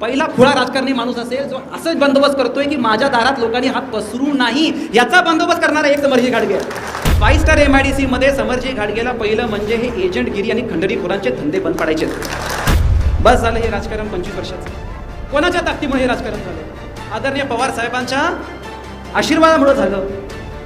पहिला खुळा राजकारणी माणूस असेल जो असंच बंदोबस्त करतोय की माझ्या दारात लोकांनी हात पसरू नाही याचा बंदोबस्त करणारा एक समर्जी घाडगे five star M I D सीमध्ये समर्जी घाडगेला पहिलं म्हणजे हे एजंटगिरी आणि खंडणीखोरांचे धंदे बंद पाडायचे. बस झालं हे राजकारण पंचवीस वर्षाचं. कोणाच्या ताकदीमुळे हे राजकारण झालं? आदरणीय पवार साहेबांच्या आशीर्वादामुळे झालं.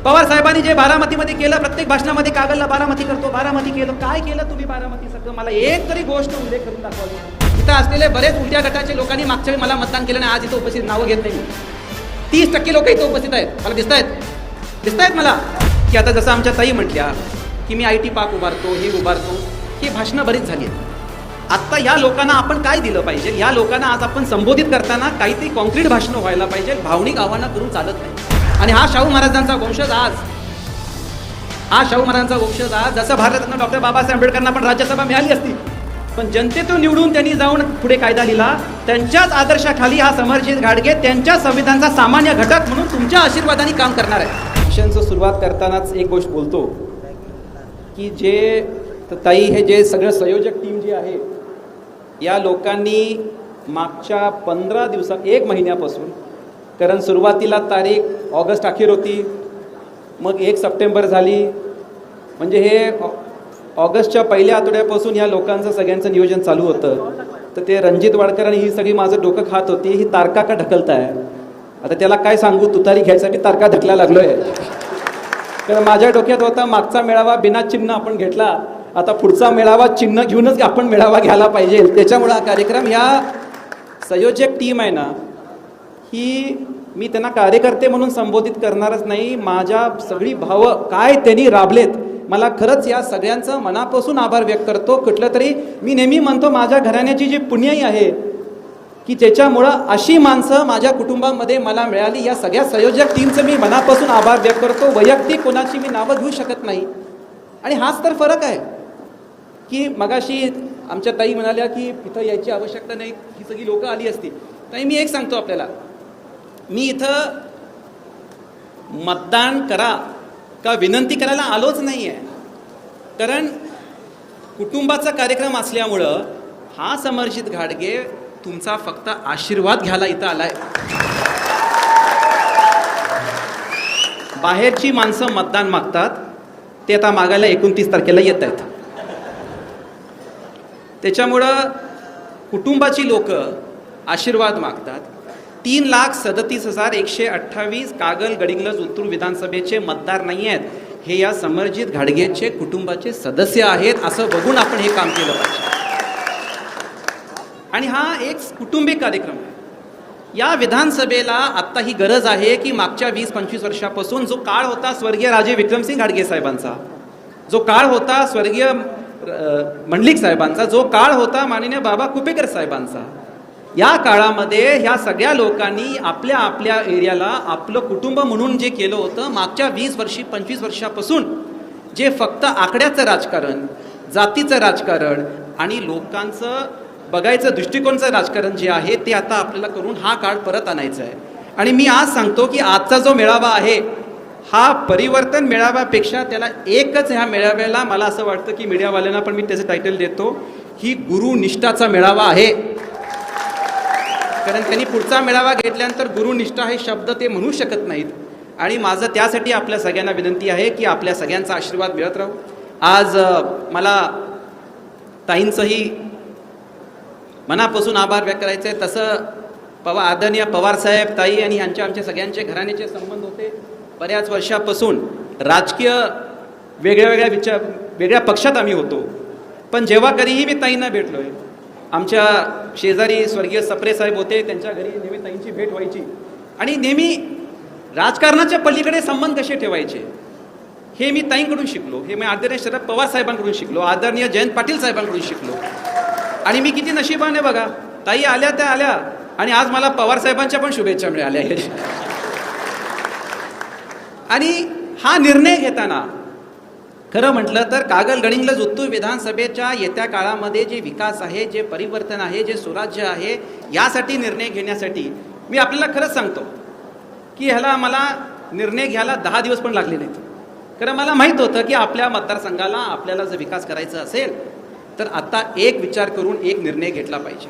पवार साहेबांनी जे बारामतीमध्ये केलं प्रत्येक भाषणामध्ये कागलला बारामती करतो बारामती केलं. काय केलं तुम्ही बारामती सगळं? मला एक तरी गोष्ट उल्लेख करून दाखवली इथं असलेले बरेच उलट्या गटाचे लोकांनी मागच्या वेळी मला मतदान केलं आणि आज इथं उपस्थित नावं घेत नाही तीस टक्के लोक इथं उपस्थित आहेत. मला दिसत आहेत दिसत आहेत मला. की आता जसं आमच्या ताई म्हटल्या की मी आय टी पार्क उभारतो हे उभारतो ही भाषणं बरीच झाली आहेत. आत्ता या लोकांना आपण काय दिलं पाहिजे? या लोकांना आज आपण संबोधित करताना काहीतरी कॉन्क्रीट भाषणं व्हायला पाहिजे भावनिक आव्हानं करून चालत नाही. आणि हा शाहू महाराजांचा वंशज आज. हा शाहू महाराजांचा वंशज आज. जसं भारतरत्न डॉक्टर बाबासाहेब आंबेडकरांना पण राज्यसभा मिळाली असती. पण जनतेतून निवडून त्यांनी जाऊन पुढे कायदा लिहिला. त्यांच्याच आदर्शाखाली हा समर्जित घाडगे त्यांच्या संविधानाचा सामान्य घटक म्हणून तुमच्या आशीर्वादाने काम करणार आहे. शिक्षणचं सुरुवात करतानाच एक गोष्ट बोलतो की जे तर ताई हे जे सगळं संयोजक टीम जी आहे या लोकांनी मागच्या पंधरा दिवसात एक महिन्यापासून कारण सुरुवातीला तारीख ऑगस्ट अखेर होती मग एक सप्टेंबर झाली. म्हणजे हे ऑगस्टच्या पहिल्या आठवड्यापासून या लोकांचं सगळ्यांचं नियोजन चालू होतं. तर ते रणजित वाडकर आणि ही सगळी माझं डोकं खात होती. ही तारका का ढकलताय? आता त्याला काय सांगू? तुतारी घ्यायसाठी तारका ढकला लागलोय. तर माझ्या डोक्यात होता मागचा मेळावा बिना चिन्ह आपण घेतला आता पुढचा मेळावा चिन्ह घेऊनच आपण मेळावा घ्यायला पाहिजे. त्याच्यामुळं हा कार्यक्रम या संयोजक टीम आहे ना ही मी त्यांना कार्यकर्ते म्हणून संबोधित करणारच नाही. माझ्या सगळी भावं काय त्यांनी राबलेत मला खरंच या सगळ्यांचं मनापासून आभार व्यक्त करतो. कुठलं तरी मी नेहमी म्हणतो माझ्या घराण्याची जी पुण्याई आहे की त्याच्यामुळं अशी माणसं माझ्या कुटुंबामध्ये मला मिळाली. या सगळ्या संयोजक टीमचं मी मनापासून आभार व्यक्त करतो. वैयक्तिक कोणाची मी नावं घेऊ शकत नाही. आणि हाच तर फरक आहे की मगाशी आमच्या ताई म्हणाल्या की इथं यायची आवश्यकता नाही ही सगळी लोकं आली असती. ताई मी एक सांगतो आपल्याला. मी इथं मतदान करा का विनंती करायला आलोच नाही आहे कारण कुटुंबाचा कार्यक्रम असल्यामुळं हा समर्जित घाडगे तुमचा फक्त आशीर्वाद घ्यायला इथं आलाय. बाहेरची माणसं मतदान मागतात ते आता मागायला एकोणतीस तारखेला येत आहेत त्याच्यामुळं कुटुंबाची लोक आशीर्वाद मागतात तीन लाख सदतीस हजार एकशे अठ्ठावीस कागल गडिंग्लज उत्तूर विधानसभेचे मतदार नाही आहेत. हे या समर्जित घाडगेचे कुटुंबाचे सदस्य आहेत असं बघून आपण हे काम केलं पाहिजे. आणि हा एक कुटुंबिक कार्यक्रम आहे. या विधानसभेला आत्ता ही गरज आहे की मागच्या वीस पंचवीस वर्षापासून जो काळ होता स्वर्गीय राजे विक्रमसिंग घाडगे साहेबांचा जो काळ होता स्वर्गीय मंडलिक साहेबांचा जो काळ होता माननीय बाबा कुपेकर साहेबांचा या काळामध्ये ह्या सगळ्या लोकांनी आपल्या आपल्या एरियाला आपलं कुटुंब म्हणून जे केलं होतं मागच्या वीस वर्षी पंचवीस वर्षापासून जे फक्त आकड्याचं राजकारण जातीचं राजकारण आणि लोकांचं बघायचं दृष्टिकोनचं राजकारण जे आहे ते आता आपल्याला करून हा काळ परत आणायचा आहे. आणि मी आज सांगतो की आजचा जो मेळावा आहे हा परिवर्तन मेळाव्यापेक्षा त्याला एकच ह्या मेळाव्याला मला असं वाटतं की मीडियावाल्यांना पण मी त्याचं टायटल देतो ही गुरुनिष्ठाचा मेळावा आहे. कारण त्यांनी पुढचा मेळावा घेतल्यानंतर गुरुनिष्ठा हे शब्द ते म्हणू शकत नाहीत. आणि माझं त्यासाठी आपल्या सगळ्यांना विनंती आहे की आपल्या सगळ्यांचा आशीर्वाद मिळत राहू. आज मला ताईंचंही मनापासून आभार व्यक्त करायचे आहे तसं पवार आदरणीय पवारसाहेब ताई आणि यांच्या आमच्या सगळ्यांचे घराण्याचे संबंध होते. बऱ्याच वर्षापासून राजकीय वेगळ्या वेगळ्या विचार वेगळ्या पक्षात आम्ही होतो. पण जेव्हा कधीही मी ताईंना भेटलो आहे आमच्या शेजारी स्वर्गीय सप्रे साहेब होते त्यांच्या घरी नेहमी ताईंची भेट व्हायची. आणि नेहमी राजकारणाच्या पलीकडे संबंध कसे ठेवायचे? हे मी ताईंकडून शिकलो. हे मी आदरणीय शरद पवार साहेबांकडून शिकलो. आदरणीय जयंत पाटील साहेबांकडून शिकलो. आणि मी किती नशिबाने बघा ताई आल्या त्या आल्या. आणि आज मला पवार साहेबांच्या पण शुभेच्छा मिळाल्या. आणि हा निर्णय घेताना खरं म्हटलं तर कागल गडिंग्लज उत्तूर विधानसभेच्या येत्या काळामध्ये जे विकास आहे जे परिवर्तन आहे जे स्वराज्य आहे यासाठी निर्णय घेण्यासाठी मी आपल्याला खरंच सांगतो की ह्याला मला निर्णय घ्यायला दहा दिवस पण लागले नाहीत. कारण मला माहीत होतं की आपल्या मतदारसंघाला आपल्याला जर विकास करायचा असेल तर आता एक विचार करून एक निर्णय घेतला पाहिजे.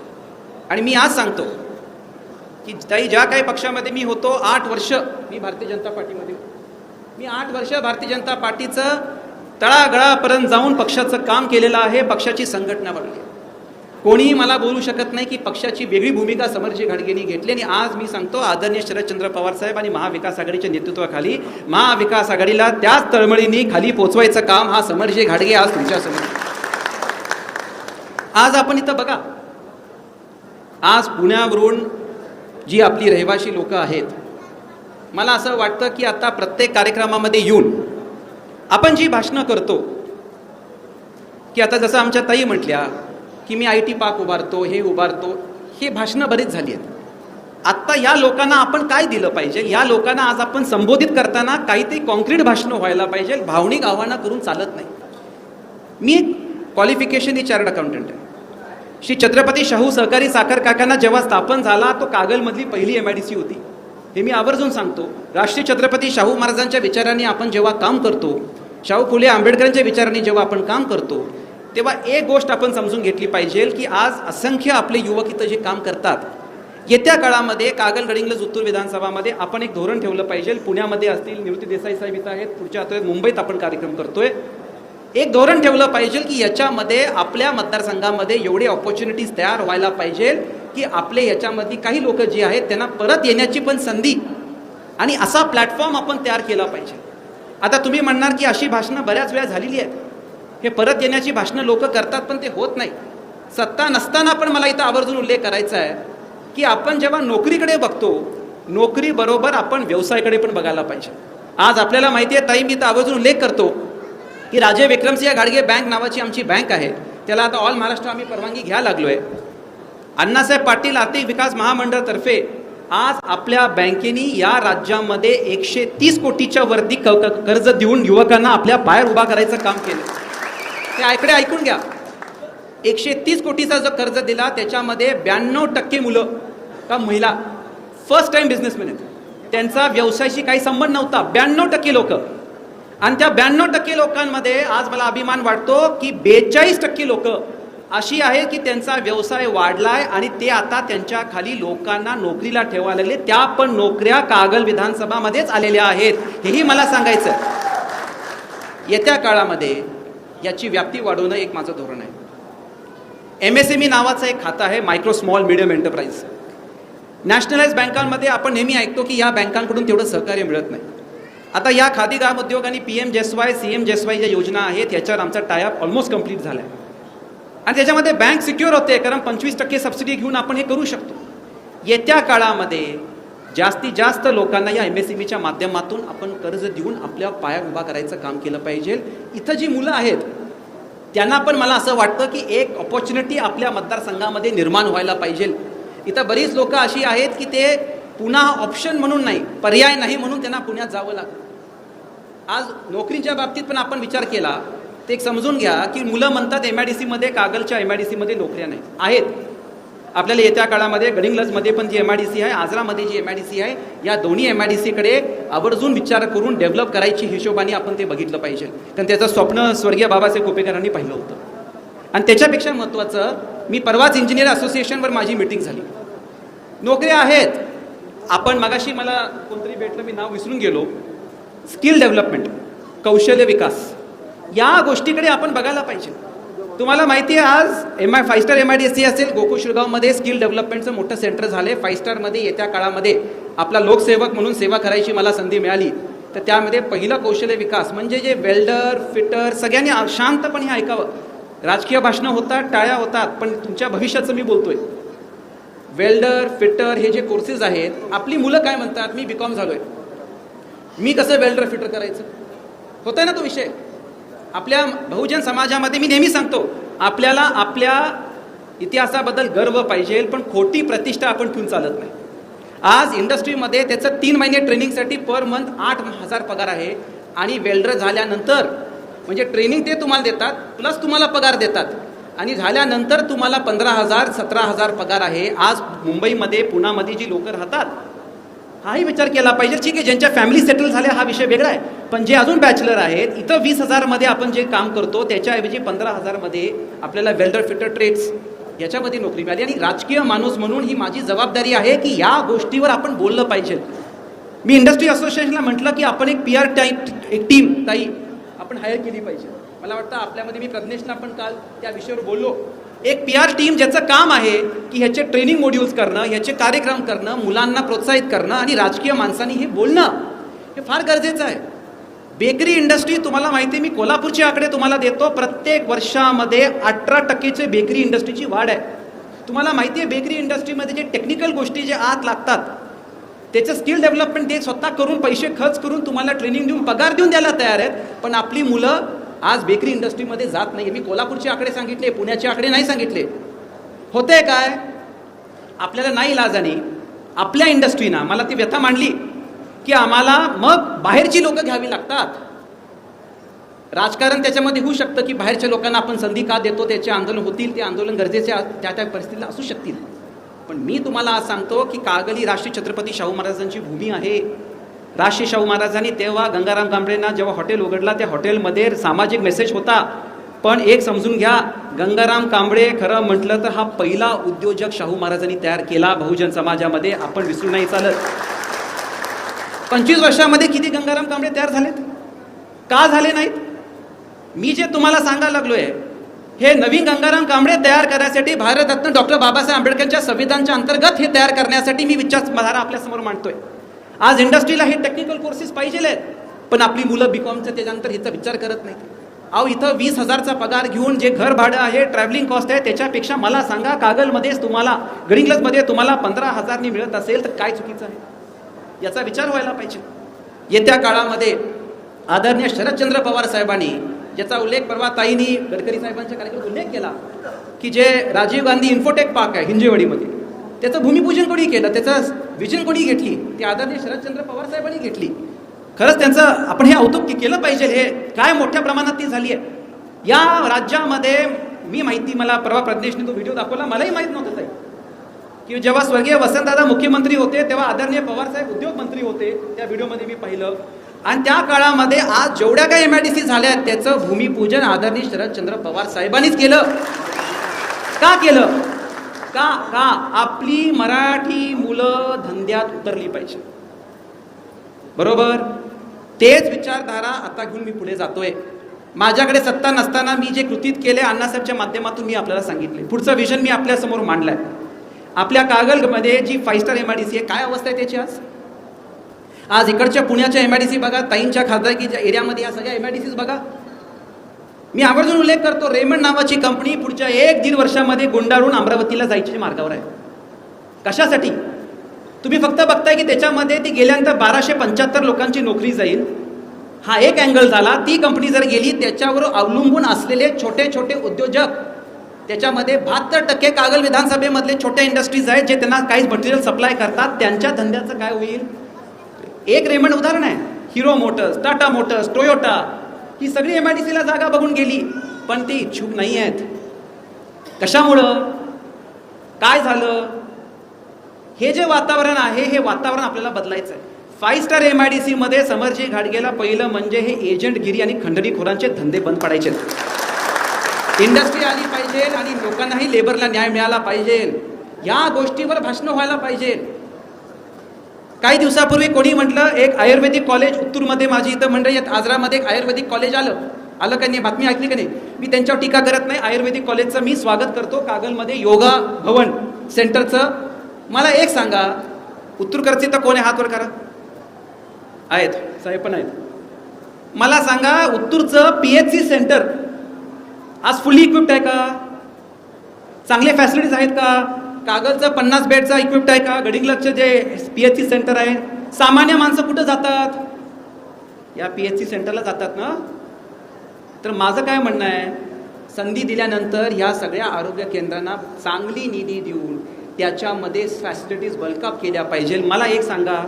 आणि मी आज सांगतो की ताई ज्या काही पक्षामध्ये मी होतो आठ वर्ष मी भारतीय जनता पार्टीमध्ये मी आठ वर्ष भारतीय जनता पार्टीचं तळागळापर्यंत जाऊन पक्षाचं काम केलेलं आहे पक्षाची संघटना बनली. कोणीही मला बोलू शकत नाही की पक्षाची वेगळी भूमिका समरजी घाडगेंनी घेतली आणि आज मी सांगतो आदरणीय शरदचंद्र पवार साहेब आणि महाविकास आघाडीच्या नेतृत्वाखाली महाविकास आघाडीला त्याच तळमळीने खाली पोचवायचं काम हा समरजी घाडगे आज तुमच्यासमोर आज आपण इथं बघा आज पुण्यावरून जी आपली रहिवाशी लोक आहेत मला असं वाटतं की आता प्रत्येक कार्यक्रमामध्ये येऊन आपण जी भाषणं करतो की आता जसं आमच्या ताई म्हटल्या की मी आय टी पार्क उभारतो हे उभारतो हे भाषणं बरीच झाली आहेत. आत्ता या लोकांना आपण काय दिलं पाहिजे? या लोकांना आज आपण संबोधित करताना काहीतरी कॉन्क्रीट भाषणं व्हायला पाहिजे भावनिक आव्हानं करून चालत नाही. मी एक क्वालिफिकेशन ही चार्ट अकाउंटंट आहे. श्री छत्रपती शाहू सहकारी साखर कारखाना जेव्हा स्थापन झाला तो कागलमधली पहिली एम आय डी सी होती. हे मी आवर्जून सांगतो. राष्ट्रीय छत्रपती शाहू महाराजांच्या विचारांनी आपण जेव्हा काम करतो शाहू फुले आंबेडकरांच्या विचाराने जेव्हा आपण काम करतो तेव्हा एक गोष्ट आपण समजून घेतली पाहिजे की आज असंख्य आपले युवक इथं जे काम करतात येत्या काळामध्ये कागल गडिंग्लज उत्तर विधानसभामध्ये आपण एक धोरण ठेवलं पाहिजे. पुण्यामध्ये असतील निवृत्ती देसाई साहेब इथं आहेत पुढच्या आठवड्यात मुंबईत आपण कार्यक्रम करतोय. एक धोरण ठेवलं पाहिजे की याच्यामध्ये आपल्या मतदारसंघामध्ये एवढे ऑपॉर्च्युनिटीज तयार व्हायला पाहिजे की आपले याच्यामध्ये काही लोक जी आहेत त्यांना परत येण्याची पण संधी आणि असा प्लॅटफॉर्म आपण तयार केला पाहिजे. आता तुम्ही म्हणणार की अशी भाषणं बऱ्याच वेळा झालेली आहेत. हे परत येण्याची भाषणं लोक करतात पण ते होत नाही. सत्ता नसताना पण मला इथं आवर्जून उल्लेख करायचा आहे की आपण जेव्हा नोकरीकडे बघतो नोकरीबरोबर आपण व्यवसायाकडे पण बघायला पाहिजे. आज आपल्याला माहिती आहे ताई मी इथं आवर्जून उल्लेख करतो की राजे विक्रमसिंह घाडगे बँक नावाची आमची बँक आहे. त्याला आता ऑल महाराष्ट्र आम्ही परवानगी घ्यायला लागलो आहे अण्णासाहेब पाटील आर्थिक विकास महामंडळातर्फे आज आपल्या बँकेनी या राज्यामध्ये एकशे तीस कोटीच्या वरती क- कर्ज देऊन युवकांना आपल्या बाहेर उभा करायचं काम केलं. ते ऐकडे ऐकून घ्या. एकशे तीस कोटीचा जो कर्ज दिला त्याच्यामध्ये ब्याण्णव टक्के मुलं का महिला फर्स्ट टाइम बिझनेसमॅन आहेत. त्यांचा व्यवसायाशी काही संबंध नव्हता. ब्याण्णव टक्के लोक. आणि त्या ब्याण्णव टक्के लोकांमध्ये आज मला अभिमान वाटतो की बेचाळीस टक्के लोक अशी आहे की त्यांचा व्यवसाय वाढला आहे आणि ते आता त्यांच्या खाली लोकांना नोकरीला ठेवायला लागले. त्या पण नोकऱ्या कागल विधानसभामध्येच आलेल्या आहेत. हेही मला सांगायचं येत्या काळामध्ये याची व्याप्ती वाढवणं एक माझं धोरण आहे. एम एस एम ई नावाचं एक खातं आहे micro small medium enterprise nationalise बँकांमध्ये आपण नेहमी ऐकतो की या बँकांकडून तेवढं सहकार्य मिळत नाही. आता या खादी ग्राम उद्योग आणि P M JSY C M JSY ज्या योजना आहेत याच्यावर आमचा टायअप ऑलमोस्ट कंप्लीट झाला आहे आणि त्याच्यामध्ये बँक सिक्युअर होते कारण पंचवीस टक्के सबसिडी घेऊन आपण हे करू शकतो. येत्या काळामध्ये जास्तीत जास्त लोकांना या एम एस एम ईच्या माध्यमातून आपण कर्ज देऊन आपल्या पाया उभा करायचं काम केलं पाहिजे. इथं जी मुलं आहेत त्यांना पण मला असं वाटतं की एक ऑपॉर्च्युनिटी आपल्या मतदारसंघामध्ये निर्माण व्हायला पाहिजे. इथं बरीच लोक अशी आहेत की ते पुन्हा ऑप्शन म्हणून नाही पर्याय नाही म्हणून त्यांना पुण्यात जावं लागतं. आज नोकरीच्या बाबतीत पण आपण विचार केला ते एक समजून घ्या की मुलं म्हणतात एम आय डी सीमध्ये कागलच्या एम आय डी सीमध्ये नोकऱ्या नाही आहेत. आपल्याला येत्या काळामध्ये गडिंगलजमध्ये पण जी एम आय डी सी आहे आजरामध्ये जी एम आय डी सी आहे या दोन्ही एम आय डी सीकडे आवर्जून विचार करून डेव्हलप करायची हिशोबाने आपण ते बघितलं पाहिजे. कारण त्याचं स्वप्न स्वर्गीय बाबासाहेब कुपेकरांनी पाहिलं होतं. आणि त्याच्यापेक्षा महत्त्वाचं मी परवाच इंजिनियर असोसिएशनवर माझी मिटिंग झाली. नोकऱ्या आहेत. आपण मगाशी मला कोणतरी भेटलं मी नाव विसरून गेलो. स्किल डेव्हलपमेंट कौशल्य विकास. या गोष्टीकडे आपण बघायला पाहिजे. तुम्हाला माहिती आहे आज M I five star M I D C असेल. गोकुळ शिरगावमध्ये स्किल डेव्हलपमेंटचं मोठं सेंटर झाले फाय स्टारमध्ये येत्या काळामध्ये आपला लोकसेवक म्हणून सेवा करायची मला संधी मिळाली. तर त्यामध्ये पहिलं कौशल्य विकास म्हणजे जे वेल्डर फिटर सगळ्यांनी शांतपणे हे ऐकावं. राजकीय भाषणं होतात टाळ्या होतात पण तुमच्या भविष्याचं मी बोलतोय. वेल्डर फिटर हे जे कोर्सेस आहेत आपली मुलं काय म्हणतात? मी बी कॉम झालोय. मी कसं वेल्डर फिटर करायचं? होतंय ना तो विषय? आपल्या बहुजन समाजामध्ये मी नेहमी सांगतो आपल्याला आपल्या इतिहासाबद्दल गर्व पाहिजे पण खोटी प्रतिष्ठा आपण ठेवून चालत नाही. आज इंडस्ट्रीमध्ये त्याचं तीन महिने ट्रेनिंगसाठी पर मंथ आठ हजार पगार आहे आणि वेल्डर झाल्यानंतर म्हणजे ट्रेनिंग ते तुम्हाला देतात प्लस तुम्हाला पगार देतात. आणि झाल्यानंतर तुम्हाला पंधरा हजार सतरा हजार पगार आहे. आज मुंबईमध्ये पुण्यामध्ये जी लोकं राहतात हाही विचार केला पाहिजे. ठीक आहे ज्यांच्या फॅमिली सेटल झाल्या हा विषय वेगळा आहे. पण जे अजून बॅचलर आहेत इथं वीस हजारमध्ये आपण जे काम करतो त्याच्याऐवजी पंधरा हजारमध्ये आपल्याला वेल्डर फिटर ट्रेड्स याच्यामध्ये नोकरी मिळाली. आणि राजकीय माणूस म्हणून ही माझी जबाबदारी आहे की या गोष्टीवर आपण बोललं पाहिजे. मी इंडस्ट्री असोसिएशनला म्हटलं की आपण एक पी आर टाईप एक टीम ताई आपण हायर केली पाहिजे. मला वाटतं आपल्यामध्ये मी प्रज्ञेशला पण काल त्या विषयावर बोललो. एक पी आर टीम ज्याचं काम आहे की ह्याचे ट्रेनिंग मॉड्यूल्स करणं ह्याचे कार्यक्रम करणं मुलांना प्रोत्साहित करणं आणि राजकीय माणसांनी हे बोलणं हे फार गरजेचं आहे. बेकरी इंडस्ट्री तुम्हाला माहिती आहे मी कोल्हापूरचे आकडे तुम्हाला देतो प्रत्येक वर्षामध्ये अठरा टक्केचे बेकरी इंडस्ट्रीची वाढ आहे. तुम्हाला माहिती आहे बेकरी इंडस्ट्रीमध्ये जे टेक्निकल गोष्टी जे आत लागतात त्याचं स्किल डेव्हलपमेंट ते स्वतः करून पैसे खर्च करून तुम्हाला ट्रेनिंग देऊन पगार देऊन द्यायला तयार आहेत पण आपली मुलं आज बेकरी इंडस्ट्रीमध्ये जात नाही मी कोल्हापूरचे आकडे सांगितले पुण्याचे आकडे नाही सांगितले. होते काय? आपल्याला नाही लाजाने. आपल्या इंडस्ट्रीना मला ती व्यथा मांडली की आम्हाला मग बाहेरची लोक घ्यावी लागतात. राजकारण त्याच्यामध्ये होऊ शकतं की बाहेरच्या लोकांना आपण संधी का देतो त्याचे आंदोलन होतील ते आंदोलन गरजेचे त्या त्या परिस्थितीला असू शकतील. पण मी तुम्हाला आज सांगतो की कागल ही राष्ट्रीय छत्रपती शाहू महाराजांची भूमी आहे. राष्ट्रीय शाहू महाराजांनी तेव्हा गंगाराम कांबळेंना जेव्हा हॉटेल उघडला त्या हॉटेलमध्ये सामाजिक मेसेज होता. पण एक समजून घ्या गंगाराम कांबळे खरं म्हटलं तर हा पहिला उद्योजक शाहू महाराजांनी तयार केला. बहुजन समाजामध्ये आपण विसरू नाही चालत. पंचवीस वर्षामध्ये किती गंगाराम कांबळे तयार झालेत? का झाले नाहीत? मी जे तुम्हाला सांगायला आहे हे नवीन गंगाराम कांबळे तयार करण्यासाठी भारतरत्न डॉक्टर बाबासाहेब आंबेडकरच्या संविधानच्या अंतर्गत हे तयार करण्यासाठी मी विचारधारा आपल्यासमोर मांडतोय. आज इंडस्ट्रीला हे टेक्निकल कोर्सेस पाहिजे आहेत. पण आपली मुलं बी कॉमचं त्याच्यानंतर हिचा विचार करत नाही अहो इथं वीस हजारचा पगार घेऊन जे घर भाडं आहे ट्रॅव्हलिंग कॉस्ट आहे त्याच्यापेक्षा मला सांगा कागलमध्येच तुम्हाला गडिंग्लजमध्ये तुम्हाला पंधरा हजारनी मिळत असेल तर काय चुकीचं आहे? याचा विचार व्हायला पाहिजे. येत्या काळामध्ये आदरणीय शरदचंद्र पवार साहेबांनी ज्याचा उल्लेख परवा ताईंनी गडकरी साहेबांच्या कार्यक्रमात उल्लेख केला की जे राजीव गांधी इन्फोटेक पार्क आहे हिंजेवाडीमध्ये त्याचं भूमिपूजन कोणी केलं? त्याचं विजन कोणी घेतली? ती आदरणीय शरदचंद्र पवार साहेबांनी घेतली. खरंच त्यांचं आपण हे औतुक केलं पाहिजे हे काय मोठ्या प्रमाणात ती झाली आहे या राज्यामध्ये मी माहिती मला परवा प्रज्ञेशने तो व्हिडिओ दाखवला मलाही माहीत नव्हतं साहेब. की जेव्हा स्वर्गीय वसंतदादा मुख्यमंत्री होते तेव्हा आदरणीय पवारसाहेब उद्योग मंत्री होते त्या व्हिडिओमध्ये मी पाहिलं. आणि त्या काळामध्ये आज जेवढ्या काही एम आय डी सी झाल्या आहेत त्याचं भूमिपूजन आदरणीय शरदचंद्र पवार साहेबांनीच केलं. का केलं? का का? आपली मराठी मुलं धंद्यात उतरली पाहिजे. बरोबर? तेच विचारधारा आता घेऊन मी पुढे जातोय. माझ्याकडे सत्ता नसताना मी जे कृतीत केले अण्णासाहेबच्या माध्यमातून मी आपल्याला सांगितले. पुढचं विजन मी आपल्यासमोर मांडलाय. आपल्या कागलमध्ये जी five star M I D C आहे काय अवस्था आहे त्याची आज? आज इकडच्या पुण्याच्या एम आय डी सी बघा ताईंच्या खासदारकीच्या एरियामध्ये या सगळ्या एम आय डी सीज बघा. मी आवर्जून उल्लेख करतो रेमंड नावाची कंपनी पुढच्या एक दीड वर्षामध्ये गुंडाळून अमरावतीला जायची मार्गावर आहे. कशासाठी? तुम्ही फक्त बघताय की त्याच्यामध्ये ती गेल्यानंतर बाराशे पंच्याहत्तर लोकांची नोकरी जाईल. हा एक अँगल झाला. ती कंपनी जर गेली त्याच्यावर अवलंबून असलेले छोटे छोटे उद्योजक त्याच्यामध्ये बहात्तर टक्के कागल विधानसभेमधले छोट्या इंडस्ट्रीज आहेत जे त्यांना काहीच मटेरियल सप्लाय करतात. त्यांच्या धंद्याचं काय होईल? एक रेमंड उदाहरण आहे. Hero motors Tata motors Toyota ही सगळी एम आय डी सीला जागा बघून गेली. पण ती इच्छुक नाही आहेत कशामुळं? काय झालं? हे जे वातावरण आहे हे वातावरण आपल्याला बदलायचं आहे five star M I D सीमध्ये समरजी घाटगेला पहिलं म्हणजे हे एजंटगिरी आणि खंडणीखोरांचे धंदे बंद पडायचे. इंडस्ट्री आली पाहिजे आणि लोकांनाही लेबरला न्याय मिळाला पाहिजे. या गोष्टीवर भाषणं व्हायला पाहिजे. काही दिवसापूर्वी कोणी म्हटलं एक आयुर्वेदिक कॉलेज उत्तूरमध्ये माझी इथं मंडळी आजरामध्ये एक आयुर्वेदिक कॉलेज आलं. आलं का नाही? बातमी ऐकली का नाही? मी त्यांच्यावर टीका करत नाही. आयुर्वेदिक कॉलेजचं मी स्वागत करतो. कागलमध्ये योगा भवन सेंटरचं मला एक सांगा उत्तूरकरचे तर कोण हातवर करा. आहेत. साहेब पण आहेत. मला सांगा उत्तूरचं पी एच सी सेंटर आज फुल्ली इक्विप्ड आहे का? चांगले फॅसिलिटीज आहेत का? कागलचं पन्नास बेडचा इक्विप्ड आहे का? गडिंग्लजचं J P H C centre आहे सामान्य माणसं कुठं जातात? या पी एच सी सेंटरला जातात ना? तर माझं काय म्हणणं आहे संधी दिल्यानंतर ह्या सगळ्या आरोग्य केंद्रांना चांगली निधी देऊन त्याच्यामध्ये फॅसिलिटीज बल्कअप केल्या पाहिजे. मला एक सांगा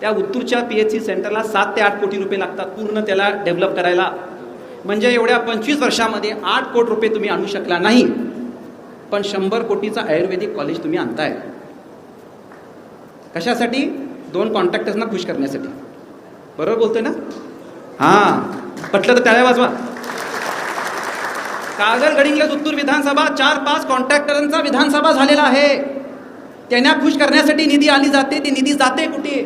त्या उत्तूरच्या पी एच सी सेंटरला सात ते आठ कोटी रुपये लागतात पूर्ण त्याला डेव्हलप करायला. म्हणजे एवढ्या पंचवीस वर्षामध्ये आठ कोटी रुपये तुम्ही आणू शकला नाही. पण शंभर कोटीचा आयुर्वेदिक कॉलेज तुम्ही आणताय. कशासाठी? दोन कॉन्ट्रॅक्टर्सना खुश करण्यासाठी. बरोबर बोलतोय ना? हां. पटलं तर त्याला वाजवा. कागल गडिंग्लज उत्तूर विधानसभा चार पाच कॉन्ट्रॅक्टरांचा विधानसभा झालेला आहे. त्यांना खुश करण्यासाठी निधी आली जाते ती निधी जाते कुठे?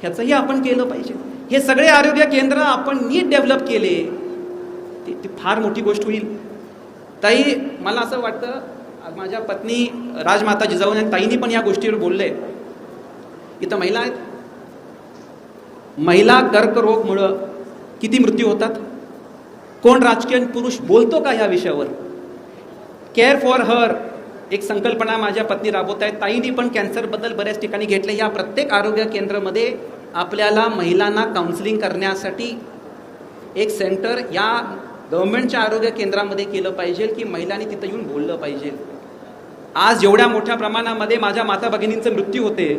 ह्याचंही आपण केलं पाहिजे. हे सगळे आरोग्य केंद्र आपण नीट डेव्हलप केले ती ती फार मोठी गोष्ट होईल. ताई मला असं वाटतं आज माझ्या पत्नी राजमाता जिजाऊ आणि ताईंनी पण या गोष्टीवर बोलले. इथं महिला आहेत. महिला कर्करोगमुळं किती मृत्यू होतात? कोण राजकीय पुरुष बोलतो का या विषयावर? केअर फॉर हर एक संकल्पना माझ्या पत्नी राबवत आहेत ताईंनी पण कॅन्सरबद्दल बऱ्याच ठिकाणी घेतले या प्रत्येक आरोग्य केंद्रामध्ये आपल्याला महिलांना काउन्सिलिंग करण्यासाठी एक सेंटर या गव्हर्नमेंटच्या आरोग्य केंद्रामध्ये केलं पाहिजे की महिलांनी तिथं येऊन बोललं पाहिजे. आज एवढ्या मोठ्या प्रमाणामध्ये माझ्या माता भगिनींचे मृत्यू होते.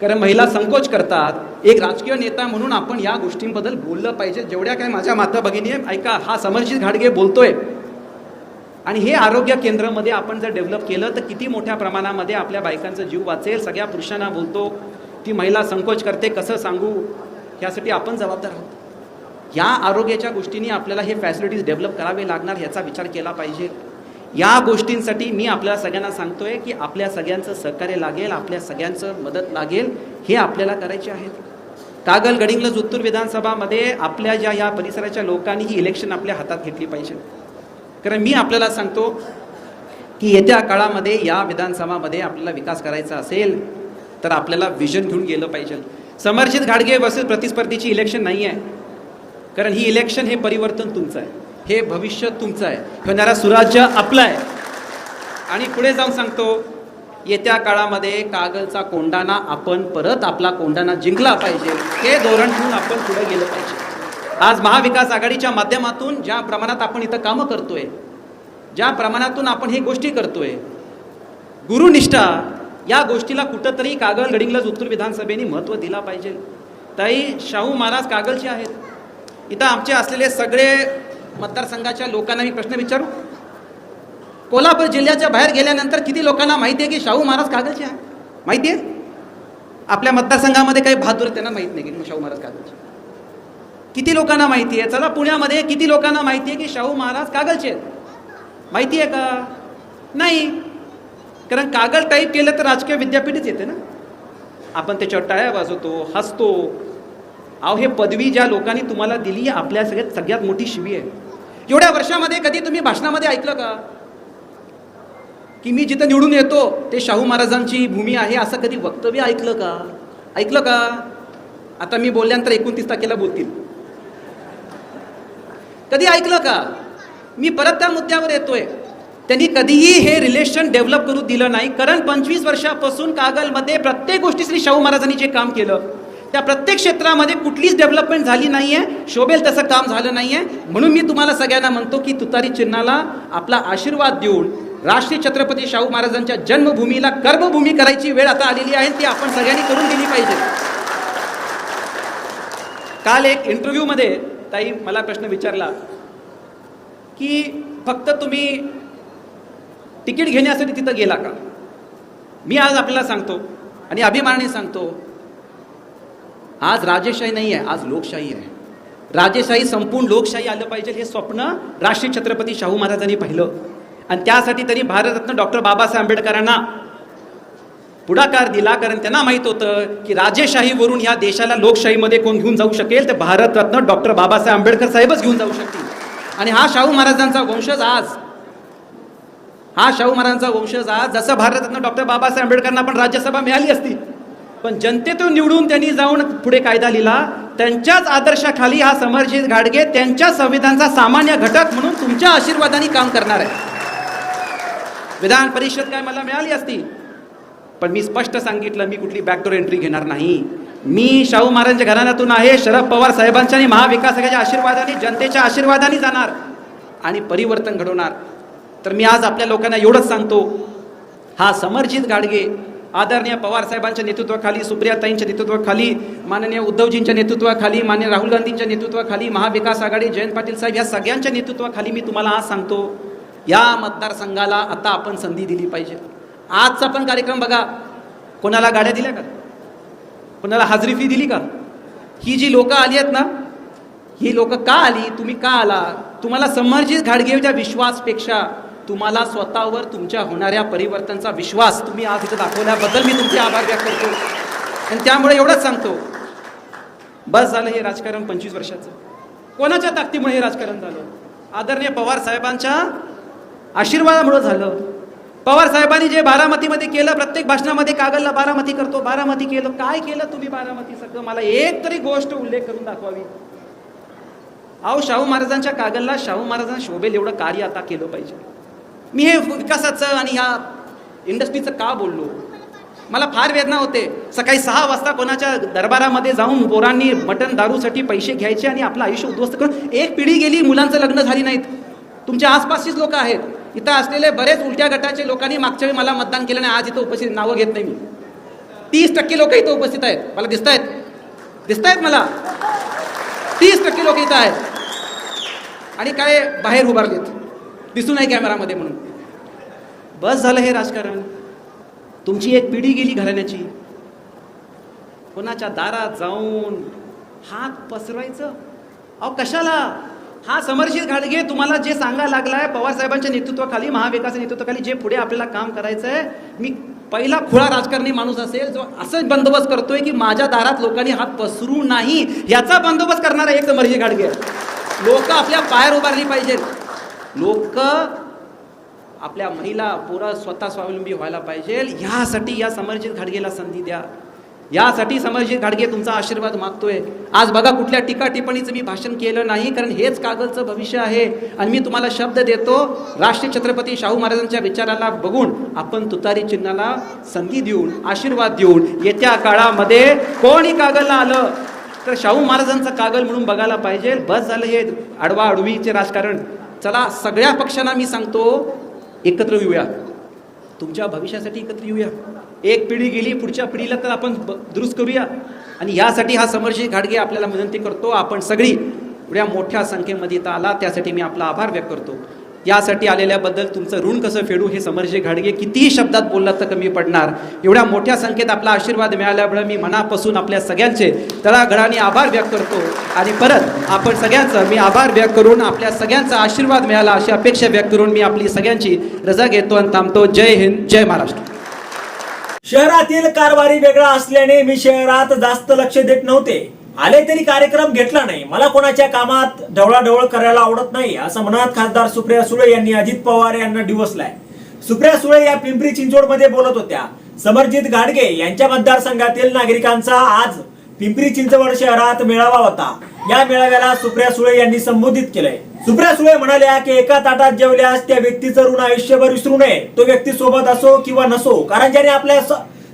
कारण महिला संकोच करतात. एक राजकीय नेता म्हणून आपण या गोष्टींबद्दल बोललं पाहिजे. जेवढ्या काय माझ्या माता भगिनी आहे, ऐका हा समरजित घाडगे बोलतोय. आणि हे आरोग्य केंद्रामध्ये आपण जर डेव्हलप केलं तर किती मोठ्या प्रमाणामध्ये आपल्या बायकांचा जीव वाचेल सगळ्या पुरुषांना बोलतो ती महिला संकोच करते कसं सांगू? यासाठी आपण जबाबदार आहोत. या आरोग्याच्या गोष्टींनी आपल्याला हे फॅसिलिटीज डेव्हलप करावे लागणार ह्याचा विचार केला पाहिजे. या गोष्टींसाठी मी आपल्या सगळ्यांना सांगतोय की आपल्या सगळ्यांचं सहकार्य लागेल आपल्या सगळ्यांचं मदत लागेल हे आपल्याला करायचे आहेत. कागल गडिंग्लज उत्तूर विधानसभामध्ये आपल्या ज्या या परिसराच्या लोकांनी ही इलेक्शन आपल्या हातात घेतली पाहिजे. कारण मी आपल्याला सांगतो की येत्या काळामध्ये या विधानसभामध्ये आपल्याला विकास करायचा असेल तर आपल्याला विजन घेऊन गेलं पाहिजे. समर्जित घाडगे वर्सेस प्रतिस्पर्धीची इलेक्शन नाही आहे कारण ही इलेक्शन हे परिवर्तन तुमचं आहे. हे भविष्य तुमचं आहे. होणारा सुराज्य आपलं आहे. आणि पुढे जाऊन सांगतो येत्या काळामध्ये कागलचा कोंडाणा आपण परत आपला कोंडाणा जिंकला पाहिजे. हे धोरण ठेवून आपण पुढे गेलं पाहिजे. आज महाविकास आघाडीच्या माध्यमातून ज्या प्रमाणात आपण इथं कामं करतोय ज्या प्रमाणातून आपण हे गोष्टी करतोय गुरुनिष्ठा या गोष्टीला कुठंतरी कागल गडिंगलज उत्तर विधानसभेने महत्त्व दिला पाहिजे. ताई शाहू महाराज कागलचे आहेत. इथं आमचे असलेले सगळे मतदारसंघाच्या लोकांना मी प्रश्न विचारू? कोल्हापूर जिल्ह्याच्या बाहेर गेल्यानंतर किती लोकांना माहिती आहे की शाहू महाराज कागलचे आहे माहिती आहे? आपल्या मतदारसंघामध्ये काही बहादूर त्यांना माहीत नाही की शाहू महाराज कागलचे किती लोकांना माहिती आहे? चला पुण्यामध्ये किती लोकांना माहिती आहे की शाहू महाराज कागलचे आहेत? माहिती आहे का? नाही. कारण कागल टाईप केलं तर राजकीय विद्यापीठच येते ना. आपण त्याच्यावर टाळ्या वाजवतो हसतो. अहो हे पदवी ज्या लोकांनी तुम्हाला दिली आहे आपल्या सगळ्यात सगळ्यात मोठी शिवी आहे. एवढ्या वर्षामध्ये कधी तुम्ही भाषणामध्ये ऐकलं का? की मी जिथं निवडून येतो ते शाहू महाराजांची भूमी आहे असं कधी वक्तव्य ऐकलं का? ऐकलं का? आता मी बोलल्यानंतर एकोणतीस तारखेला बोलतील. कधी ऐकलं का? मी परत त्या मुद्द्यावर येतोय. त्यांनी कधीही हे रिलेशन डेव्हलप करू दिलं नाही. कारण पंचवीस वर्षापासून कागलमध्ये प्रत्येक गोष्टी श्री शाहू महाराजांनी जे काम केलं त्या प्रत्येक क्षेत्रामध्ये कुठलीच डेव्हलपमेंट झाली नाही आहे शोभेल तसं काम झालं नाही आहे म्हणून मी तुम्हाला सगळ्यांना म्हणतो की तुतारी चिन्हाला आपला आशीर्वाद देऊन राष्ट्रीय छत्रपती शाहू महाराजांच्या जन्मभूमीला कर्मभूमी करायची वेळ आता आलेली आहे ती आपण सगळ्यांनी करून दिली पाहिजे. काल एक इंटरव्ह्यूमध्ये ताई मला प्रश्न विचारला की फक्त तुम्ही तिकीट घेण्यासाठी तिथं गेला का? मी आज आपल्याला सांगतो आणि अभिमानाने सांगतो आज राजेशाही नाही आहे आज लोकशाही आहे. राजेशाही संपूर्ण लोकशाही आलं पाहिजे हे स्वप्न राष्ट्रीय छत्रपती शाहू महाराजांनी पाहिलं. आणि त्यासाठी त्यांनी भारतरत्न डॉक्टर बाबासाहेब आंबेडकरांना पुढाकार दिला कारण त्यांना माहीत होतं की राजेशाहीवरून ह्या देशाला लोकशाहीमध्ये कोण घेऊन जाऊ शकेल तर भारतरत्न डॉक्टर बाबासाहेब आंबेडकर साहेबच घेऊन जाऊ शकतील. आणि हा शाहू महाराजांचा वंशज आज हा शाहू महाराजांचा वंशज आज जसं भारतरत्न डॉक्टर बाबासाहेब आंबेडकरांना पण राज्यसभा मिळाली असती पण जनतेतून निवडून त्यांनी जाऊन पुढे कायदा लिहिला त्यांच्याच आदर्शाखाली हा समरजित घाडगे त्यांच्या संविधानाचा सामान्य घटक म्हणून तुमच्या आशीर्वादाने काम करणार आहे. विधान परिषद काय मला मिळाली असती? पण मी स्पष्ट सांगितलं मी कुठली बॅकडोर एंट्री घेणार नाही. मी शाहू महाराजांच्या घराण्यातून आहे शरद पवार साहेबांच्या आणि महाविकास आघाडीच्या आशीर्वादाने जनतेच्या आशीर्वादाने जाणार आणि परिवर्तन घडवणार. तर मी आज आपल्या लोकांना एवढंच सांगतो हा समर्जित गाडगे आदरणीय पवार साहेबांच्या नेतृत्वाखाली सुप्रियाताईंच्या नेतृत्वाखाली माननीय उद्धवजींच्या नेतृत्वाखाली माननीय राहुल गांधींच्या नेतृत्वाखाली महाविकास आघाडी जयंत पाटील साहेब या सगळ्यांच्या नेतृत्वाखाली मी तुम्हाला आज सांगतो या मतदारसंघाला आता आपण संधी दिली पाहिजे. आजचा पण कार्यक्रम बघा. कोणाला गाड्या दिल्या का? कोणाला हाजरी फी दिली का? ही जी लोकं आली आहेत ना ही लोक का आली? तुम्ही का आला? तुम्हाला समर्जित घाडगेवच्या विश्वासपेक्षा तुम्हाला स्वतःवर तुमच्या होणाऱ्या परिवर्तनचा विश्वास तुम्ही आज इथं दाखवल्याबद्दल मी तुमचे आभार व्यक्त करतो. आणि त्यामुळे एवढंच सांगतो. बस झालं हे राजकारण पंचवीस वर्षाचं. कोणाच्या ताकदीमुळे हे राजकारण झालं? आदरणीय पवार साहेबांच्या आशीर्वादामुळं झालं. पवार साहेबांनी जे बारामतीमध्ये केलं प्रत्येक भाषणामध्ये कागलला बारामती करतो बारामती केलं. काय केलं तुम्ही बारामती सगळं? मला एक तरी गोष्ट उल्लेख करून दाखवावी. अहो शाहू महाराजांच्या कागलला शाहू महाराजांना शोभेल एवढं कार्य आता केलं पाहिजे. मी हे विकासाचं आणि ह्या इंडस्ट्रीचं का बोललो? मला फार वेदना होते. सकाळी सहा वाजता कोणाच्या दरबारामध्ये जाऊन पोरांनी मटण दारूसाठी पैसे घ्यायचे आणि आपलं आयुष्य उद्ध्वस्त करून एक पिढी गेली मुलांचं लग्न झाली नाहीत. तुमच्या आसपासचीच लोक आहेत. इथं असलेले बरेच उलट्या गटाचे लोकांनी मागच्या वेळी मला मतदान केलं नाही आज इथं उपस्थित नावं घेत नाही मी. तीस टक्के लोक इथं उपस्थित आहेत. मला दिसत आहेत दिसत आहेत मला. तीस टक्के लोक इथं आहेत. आणि काय बाहेर उभारलेत. दिसू नाही कॅमेरामध्ये म्हणून. बस झालं हे राजकारण. तुमची एक पिढी गेली घराण्याची. कोणाच्या दारात जाऊन हात पसरवायचं? अहो कशाला? हा समरशील घाडगे तुम्हाला जे सांगायला लागलाय आहे पवारसाहेबांच्या नेतृत्वाखाली महाविकास नेतृत्वाखाली जे पुढे आपल्याला काम करायचं आहे मी पहिला खुळा राजकारणी माणूस असेल जो असं बंदोबस्त करतोय की माझ्या दारात लोकांनी हात पसरू नाही याचा बंदोबस्त करणारा एक समरशील घाडगे लोक आपल्या पायावर उभारली पाहिजेत. लोक आपल्या महिला पुरा स्वतः स्वावलंबी व्हायला पाहिजे ह्यासाठी या समरजित घाडगेला संधी द्या. यासाठी समर्जित घाडगे तुमचा आशीर्वाद मागतोय. आज बघा कुठल्या टीका टिप्पणीचं मी भाषण केलं नाही कारण हेच कागलचं भविष्य आहे. आणि मी तुम्हाला शब्द देतो राष्ट्रीय छत्रपती शाहू महाराजांच्या विचाराला बघून आपण तुतारी चिन्हाला संधी देऊन आशीर्वाद देऊन येत्या काळामध्ये कोणी कागलला आलं? तर शाहू महाराजांचं कागल म्हणून बघायला पाहिजे. बस झालं हे आडवा आडवीचे राजकारण. चला सगळ्या पक्षांना मी सांगतो एकत्र येऊया. तुमच्या भविष्यासाठी एकत्र येऊया. एक पिढी गेली पुढच्या पिढीला तर आपण दुरुस्त करूया. आणि यासाठी हा समर्जित घाडगे आपल्याला विनंती करतो आपण सगळी एवढ्या मोठ्या संख्येमध्ये इथं आला त्यासाठी मी आपला आभार व्यक्त करतो. यासाठी आलेल्याबद्दल तुमचं ऋण कसं फेडू हे समर्जित घाडगे कितीही शब्दात बोललात तर कमी पडणार. एवढ्या मोठ्या संख्येत आपला आशीर्वाद मिळाल्यामुळे मी मनापासून आपल्या सगळ्यांचे तळागळाने आभार व्यक्त करतो. आणि परत आपण सगळ्यांचं मी आभार व्यक्त करून आपल्या सगळ्यांचा आशीर्वाद मिळाला अशी अपेक्षा व्यक्त करून मी आपली सगळ्यांची रजा घेतो आणि थांबतो. जय हिंद जय महाराष्ट्र. शहरातील कारभारी वेगळा असल्याने मी शहरात जास्त लक्ष देत नव्हते. आले तरी कार्यक्रम घेतला नाही. मला कोणाच्या कामात ढवळाढवळ करायला आवडत नाही असं म्हणत खासदार सुप्रिया सुळे यांनी अजित पवार यांना डिवसलाय. सुप्रिया सुळे या पिंपरी चिंचवडमध्ये बोलत होत्या. समरजित गाडगे यांच्या मतदारसंघातील नागरिकांचा आज पिंपरी चिंचवड शहरात मेळावा होता. या मेळाव्याला सुप्रिया सुळे यांनी संबोधित केलंय. सुप्रिया सुळे म्हणाल्या की एका ताटात जेवल्यास त्या व्यक्तीचं ऋण आयुष्यभर विसरू नये. तो व्यक्ती सोबत असो किंवा नसो कारण ज्याने आपल्या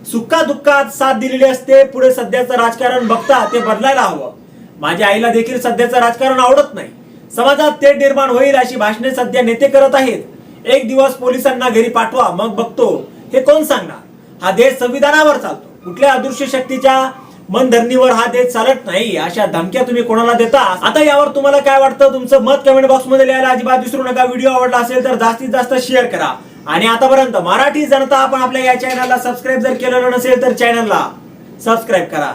सुखा दुःखात साथ दिलेली असते पुढे सध्याचं राजकारण बघता ते बदलायला हवं. माझ्या आईला देखील सध्याचं राजकारण आवडत नाही. समाजात तेढ निर्माण होईल अशी भाषणे सध्या नेते करत आहेत. एक दिवस पोलिसांना घरी पाठवा मग बघतो. हे कोण सांगणार? हा देश संविधानावर चालतो. कुठल्या अदृश्य शक्तीच्या मन धरणीवर हा देश चालत नाही अशा धमक्या तुम्ही कोणाला देता? आता यावर तुम्हाला काय वाटतं? तुमचं मत कमेंट बॉक्समध्ये लिहायला अजिबात विसरू नका. व्हिडिओ आवडला असेल तर जास्तीत जास्त शेअर करा. आणि आतापर्यंत मराठी जनता आपण आपल्या या चॅनलला सबस्क्राईब जर केलेलं नसेल तर चॅनलला सबस्क्राईब करा.